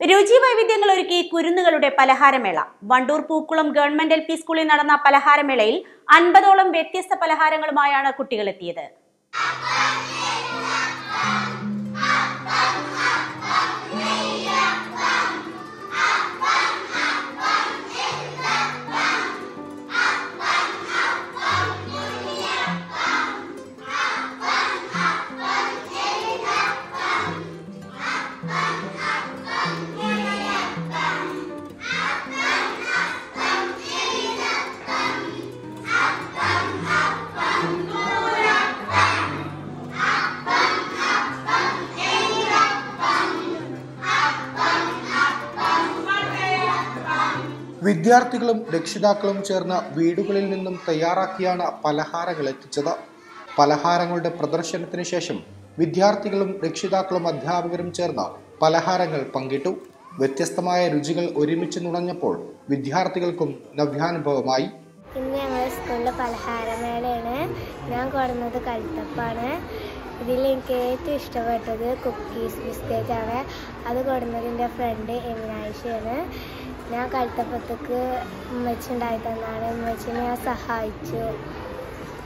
രുചി വൈവിധ്യങ്ങൾ ഒരുക്കി കുരുന്നുകളുടെ പലഹാരമേള. Wandoor Pookkulam government L P സ്കൂളിൽ നടന്ന പലഹാരമേളയിൽ അൻപതോളം വ്യത്യസ്ത പലഹാരങ്ങളുമായാണ് കുട്ടികൾ വിദ്യാർത്ഥികളും രക്ഷിതാക്കളും ചേർന്ന് വീടുകളിൽ നിന്നും തയ്യാറാക്കിയാണ് പലഹാരങ്ങൾ എത്തിച്ചത്. പലഹാരങ്ങളുടെ പ്രദർശനത്തിന് ശേഷം വിദ്യാർത്ഥികളും രക്ഷിതാക്കളും അധ്യാപകരും ചേർന്ന് പലഹാരങ്ങൾ പങ്കിട്ടു. വ്യത്യസ്തമായ രുചികൾ ഒരുമിച്ച് നുണഞ്ഞപ്പോൾ വിദ്യാർത്ഥികൾക്കും നവ്യാനുഭവമായി. ഇന്ന് ഞങ്ങളുടെ സ്കൂളിലെ പലഹാരമേളയാണ് ഞാൻ കൊടുന്നത് കഴുത്തപ്പാണ് ഇതിൽ എനിക്ക് ഏറ്റവും ഇഷ്ടപ്പെട്ടത് കുക്കീസ് ബിസ്ക്കറ്റാണ് അത് കൊടുന്നത് എന്റെ ഫ്രണ്ട് എമിനായിഷയാണ്. ഞാൻ കഴുത്തപ്പത്തേക്ക് ഉമ്മച്ചി ഉണ്ടായി തന്നാണ്. ഉമ്മച്ചിനെ ഞാൻ സഹായിച്ചു.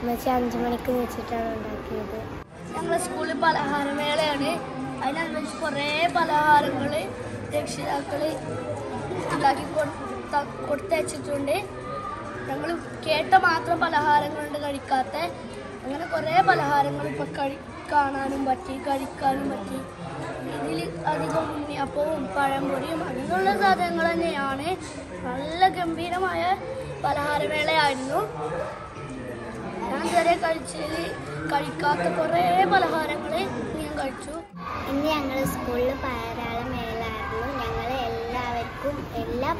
ഉമ്മച്ചി അഞ്ച് മണിക്ക് വെച്ചിട്ടാണ് ഉണ്ടാക്കിയത്. ഞങ്ങളുടെ സ്കൂളിൽ പലഹാരമേളയാണ്. അതിനനുസരിച്ച് കുറേ പലഹാരങ്ങൾ രക്ഷിതാക്കൾ ഉണ്ടാക്കി കൊടുത്ത കൊടുത്തയച്ചിട്ടുണ്ട്. ഞങ്ങൾ കേട്ട മാത്രം പലഹാരങ്ങളുണ്ട് കഴിക്കാത്ത. അങ്ങനെ കുറേ പലഹാരങ്ങൾ ഇപ്പോൾ കഴി കാണാനും പറ്റി കഴിക്കാനും പറ്റി. ഇതിൽ അധികം ഉണ്ണിയപ്പവും പഴംപൊരിയും അങ്ങനെയുള്ള സാധനങ്ങൾ തന്നെയാണ്. നല്ല ഗംഭീരമായ പലഹാരമേളയായിരുന്നു ഞാൻ ഇതുവരെ കഴിച്ചതിൽ കഴിക്കാത്ത കുറേ പലഹാരങ്ങൾ ഞാൻ കഴിച്ചു. ഇന്ന് ഞങ്ങൾ സ്കൂളിൽ പലഹാരമേളായിരുന്നു ഞങ്ങൾ എല്ലാവർക്കും എല്ലാ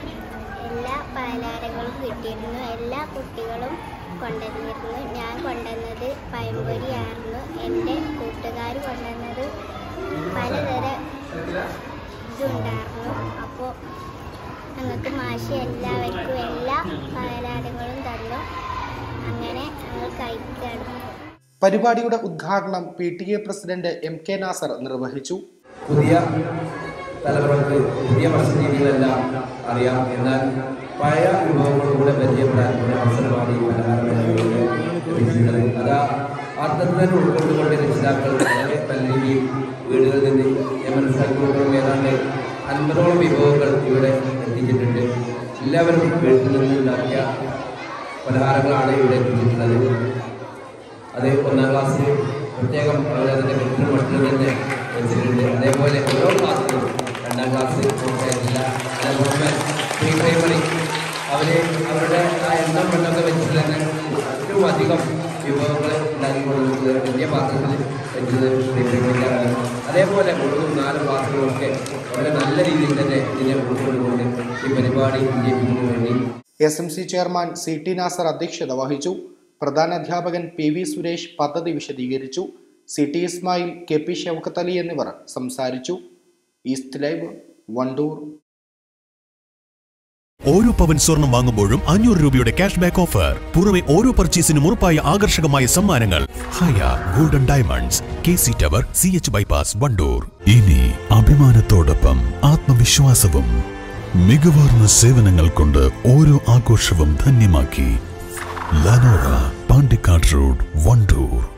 എല്ലാ പലഹാരങ്ങളും കിട്ടിയിരുന്നു. എല്ലാ കുട്ടികളും കൊണ്ടുവന്നിരുന്നു ഞാൻ കൊണ്ടുവന്നത് പഴംപൊരിയായിരുന്നു. എന്റെ കൂട്ടുകാർ കൊണ്ടുവന്നത് പലതരം ഇതുണ്ടായിരുന്നു. അപ്പോൾ ഞങ്ങൾക്ക് മാഷി എല്ലാവർക്കും എല്ലാ പലഹാരങ്ങളും തന്നു. അങ്ങനെ ഞങ്ങൾ കഴിക്കുകയാണ്. പരിപാടിയുടെ ഉദ്ഘാടനം P T A president M K Nasar നിർവഹിച്ചു. പുതിയ തലമുറയ്ക്ക് പുതിയ ഭക്ഷണ രീതികളെല്ലാം അറിയാം. എന്നാൽ പഴയ വിഭവങ്ങളിലൂടെ പരിചയപ്പെടാൻ തന്നെ ഉൾക്കൊണ്ടുകൊണ്ട് രക്ഷിതാക്കൾ വളരെ നല്ല രീതിയിൽ വീടുകളിൽ നിന്ന് ഞാൻ മനസ്സിലാക്കിക്കൊണ്ടും ഏതാണ്ട് അൻപതോളം വിഭവങ്ങൾ ഇവിടെ എത്തിച്ചിട്ടുണ്ട്. എല്ലാവരും വീട്ടിൽ നിന്ന് പലഹാരങ്ങളാണ് ഇവിടെ എത്തിച്ചിട്ടുള്ളത്. അത് ഒന്നാം ക്ലാസ്സിൽ പ്രത്യേകം അവർ അതിന്റെ കെട്ടിട തന്നെ വെച്ചിട്ടുണ്ട്. അതേപോലെ ഓരോ ക്ലാസ്സിലും രണ്ടാം ക്ലാസ് പൂർത്തിയായിട്ടില്ല അതേപോലെ പ്രീ പ്രൈമറി അവർ അവരുടെ ആ എണ്ണം മണ്ണൊക്കെ വെച്ചിട്ട് തന്നെ ഏറ്റവും അധികം വിഭവങ്ങൾ ഉണ്ടാക്കി കൊടുക്കുന്നത് വലിയ പാത്രത്തിൽ വെച്ചത് പ്രൈമറിക്കാരാണ് അതേപോലെ മൂന്നും നാലും പാത്രങ്ങളൊക്കെ വളരെ നല്ല രീതിയിൽ തന്നെ ഇതിനെ ഉൾക്കൊണ്ടുകൊണ്ട് ഈ പരിപാടി വിജയിപ്പിക്കുന്നതിന് വേണ്ടി. S M C chairman C T Nasar അധ്യക്ഷത വഹിച്ചു. പ്രധാന അധ്യാപകൻ പി വി സുരേഷ് പദ്ധതി വിശദീകരിച്ചു. C T Ismail K P Shoukath എന്നിവർ സംസാരിച്ചു. East live Wandoor. ഓരോ പവൻ സ്വർണം വാങ്ങുമ്പോഴും അഞ്ഞൂറ് രൂപയുടെ ക്യാഷ് ബാക്ക് ഓഫർ പുറമെ ഓരോ പർച്ചേസിനും ഉറപ്പായ ആകർഷകമായ സമ്മാനങ്ങൾ. Haya golden diamonds K C tower C H bypass Wandoor. ഇനി അഭിമാനത്തോടൊപ്പം ആത്മവിശ്വാസവും മികവാർന്ന സേവനങ്ങൾ കൊണ്ട് ഓരോ ആഘോഷവും ധന്യമാക്കി. ലനോറ പാണ്ടിക്കാട് റോഡ് വണ്ടൂർ.